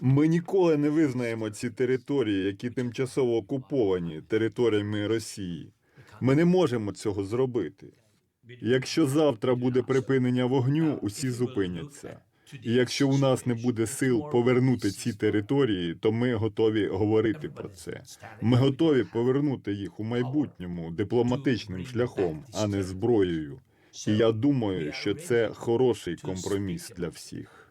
Ми ніколи не визнаємо ці території, які тимчасово окуповані територіями Росії. Ми не можемо цього зробити. Якщо завтра буде припинення вогню, усі зупиняться. І якщо у нас не буде сил повернути ці території, то ми готові говорити про це. Ми готові повернути їх у майбутньому дипломатичним шляхом, а не зброєю. І я думаю, що це хороший компроміс для всіх.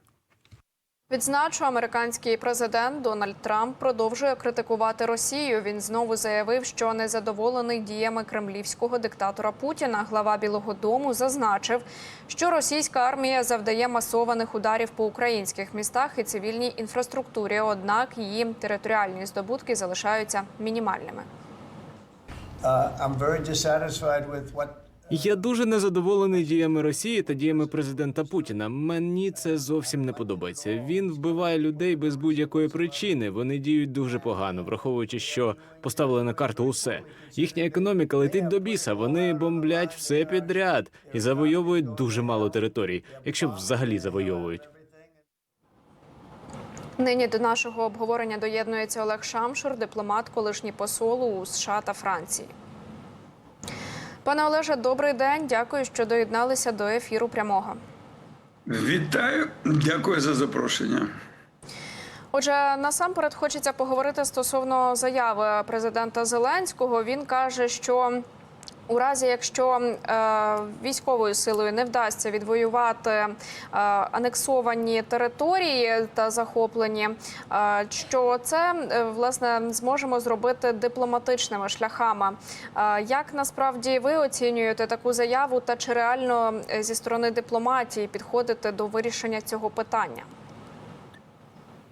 Відзначу, американський президент Дональд Трамп продовжує критикувати Росію. Він знову заявив, що незадоволений діями кремлівського диктатора Путіна. Глава Білого Дому зазначив, що російська армія завдає масованих ударів по українських містах і цивільній інфраструктурі. Однак її територіальні здобутки залишаються мінімальними. Uh, I'm very dissatisfied with what Я дуже незадоволений діями Росії та діями президента Путіна. Мені це зовсім не подобається. Він вбиває людей без будь-якої причини. Вони діють дуже погано, враховуючи, що поставили на карту усе. Їхня економіка летить до біса. Вони бомблять все підряд і завойовують дуже мало територій, якщо взагалі завойовують. Нині до нашого обговорення доєднується Олег Шамшур, дипломат, колишній посол у США та Франції. Пане Олеже, добрий день. Дякую, що доєдналися до ефіру прямого. Вітаю, дякую за запрошення. Отже, насамперед хочеться поговорити стосовно заяви президента Зеленського. Він каже, що у разі, якщо е, військовою силою не вдасться відвоювати е, анексовані території та захоплені, е, що це е, власне зможемо зробити дипломатичними шляхами. Е, як насправді ви оцінюєте таку заяву, та чи реально е, зі сторони дипломатії підходите до вирішення цього питання?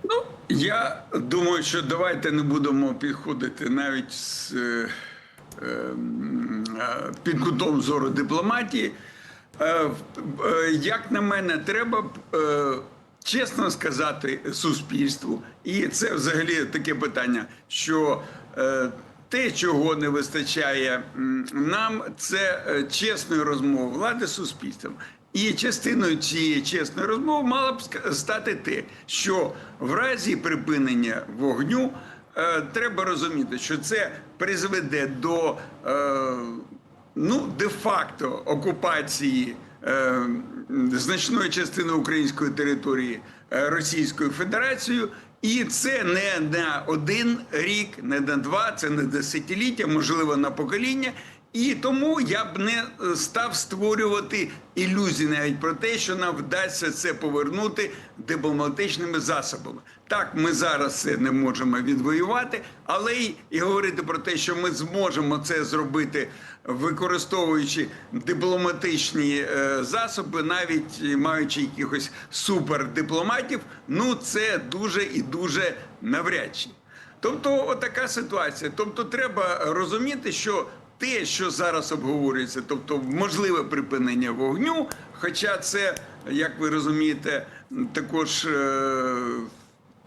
Ну, я думаю, що давайте не будемо підходити навіть з е, під кутом зору дипломатії. Е, е, як на мене, треба е, чесно сказати суспільству, і це взагалі таке питання, що е, те, чого не вистачає нам, це е, чесної розмови влади з суспільством. І частиною цієї чесної розмови мало б стати те, що в разі припинення вогню е, треба розуміти, що це призведе до е, ну, де-факто окупації е, значної частини української території е, Російською Федерацією. І це не на один рік, не на два, це не десятиліття, можливо, на покоління. І тому я б не е, став створювати ілюзії навіть про те, що нам вдасться це повернути дипломатичними засобами. Так, ми зараз це не можемо відвоювати, але й, і говорити про те, що ми зможемо це зробити, використовуючи дипломатичні е, засоби, навіть маючи якихось супердипломатів, ну це дуже і дуже навряд чи. Тобто, отака ситуація. Тобто, треба розуміти, що те, що зараз обговорюється, тобто можливе припинення вогню, хоча це, як ви розумієте, також е,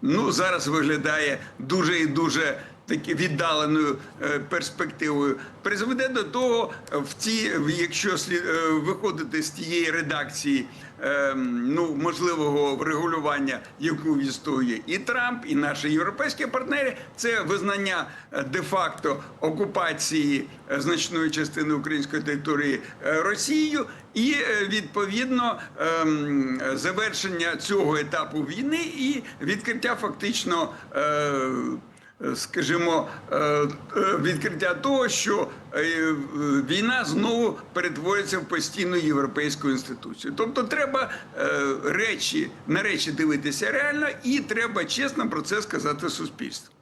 ну, зараз виглядає дуже і дуже таки віддаленою е, перспективою, призведе до того, в ті, якщо слід е, виходити з тієї редакції е, ну, можливого врегулювання, яку відстоює і Трамп, і наші європейські партнери, це визнання де-факто окупації значної частини української території Росією, і відповідно завершення цього етапу війни і відкриття фактично. Е, Скажімо, е, е, відкриття того, що війна знову перетвориться в постійну європейську інституцію. Тобто, треба речі на речі дивитися реально, і треба чесно про це сказати суспільству.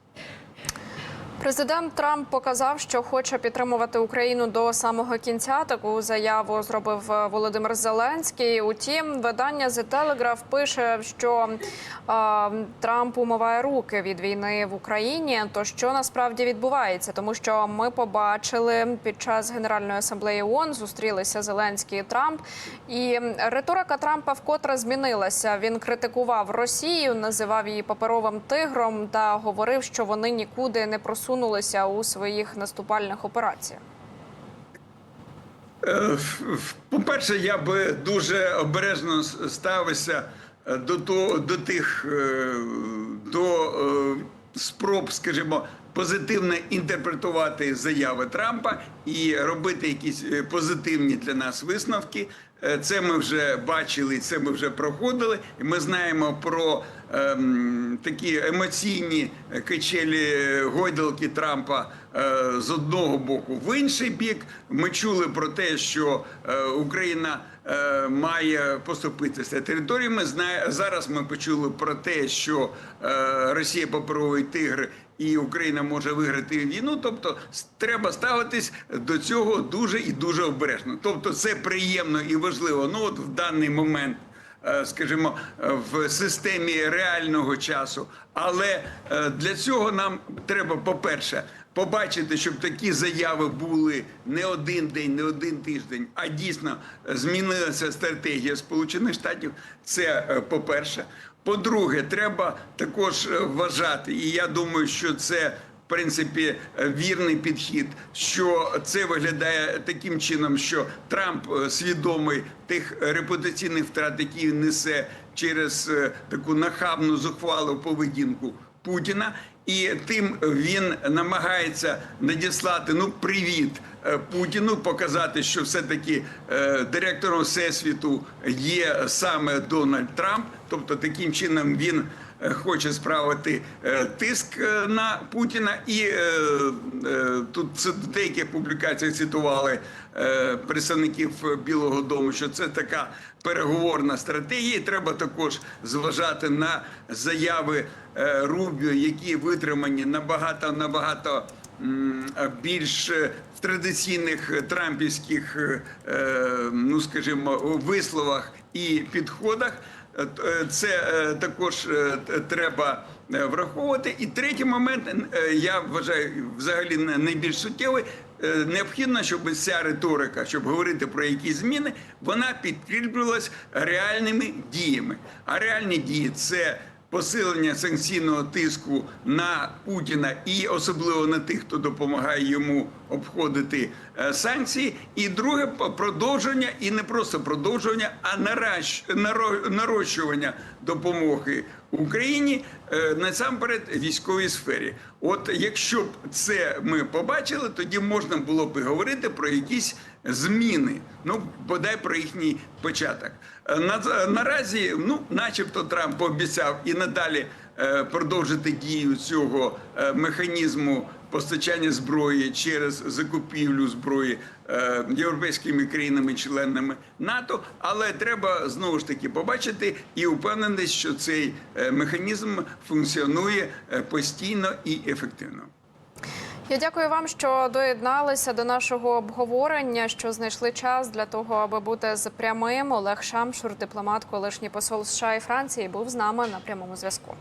Президент Трамп показав, що хоче підтримувати Україну до самого кінця. Таку заяву зробив е, Володимир Зеленський. Утім, видання The Telegraph пише, що е, Трамп умиває руки від війни в Україні. То що насправді відбувається? Тому що ми побачили під час Генеральної асамблеї ООН зустрілися Зеленський і Трамп, і риторика Трампа вкотре змінилася. Він критикував Росію, називав її паперовим тигром та говорив, що вони нікуди не просунулися у своїх наступальних операціях. Е, По-перше, я би дуже обережно ставився е, до того, до тих е, спроб, скажімо, позитивно інтерпретувати заяви Трампа і робити якісь позитивні для нас висновки. Е, Це ми вже бачили, це ми вже проходили. І ми знаємо про ем, такі емоційні качелі е, гойдалки Трампа з одного боку в інший бік. Ми чули про те, що е, Україна е, має поступитися територіями. Зараз. Ми почули про те, що е, Росія паперовий тигр. І Україна може виграти війну, тобто треба ставитись до цього дуже і дуже обережно. Тобто, це приємно і важливо. Ну от в даний момент е, скажімо, е, в системі реального часу. Але е, для цього нам треба, по-перше, побачити, щоб такі заяви були не один день, не один тиждень, а дійсно змінилася стратегія Сполучених Штатів. Це е, по-перше. По-друге, треба також е, вважати, і я думаю, що це в принципі е, вірний підхід, що це виглядає таким чином, що Трамп свідомий тих репутаційних втрат, які несе через таку нахабну зухвалу поведінку Путіна, і тим він намагається надіслати ну привіт е, Путіну, показати, що все-таки е, директором всесвіту є саме Дональд Трамп. Тобто таким чином він хоче справити е, тиск е, на Путіна. І е, е, тут деяких публікаціях цитували е, представників Білого Дому, що це така переговорна стратегія. Треба також зважати на заяви е, Рубіо, які витримані набагато набагато більш е, традиційних трампівських, е, е, ну скажімо, висловах і підходах. Е, е, Це е, також треба враховувати. І третій момент я вважаю взагалі найбільш суттєвий. Необхідно, щоб ця риторика, щоб говорити про якісь зміни, вона підкріплювалась реальними діями. А реальні дії це посилення санкційного тиску на Путіна і особливо на тих, хто допомагає йому обходити е, санкції. І друге продовження, і не просто продовження, а наращ, наро- нарощування допомоги Україні е, насамперед військовій сфері. От якщо б це ми побачили, тоді можна було б говорити про якісь зміни. Ну бодай про їхній початок. Е, На, наразі, ну, начебто, Трамп пообіцяв і надалі продовжити дію цього механізму постачання зброї через закупівлю зброї е, європейськими країнами-членами НАТО. Але треба знову ж таки побачити і упевненість, що цей е, механізм функціонує е, постійно і ефективно. Я дякую вам, що доєдналися до нашого обговорення, що знайшли час для того, аби бути з прямим. Олег Шамшур, дипломат, колишній посол США і Франції, був з нами на прямому зв'язку.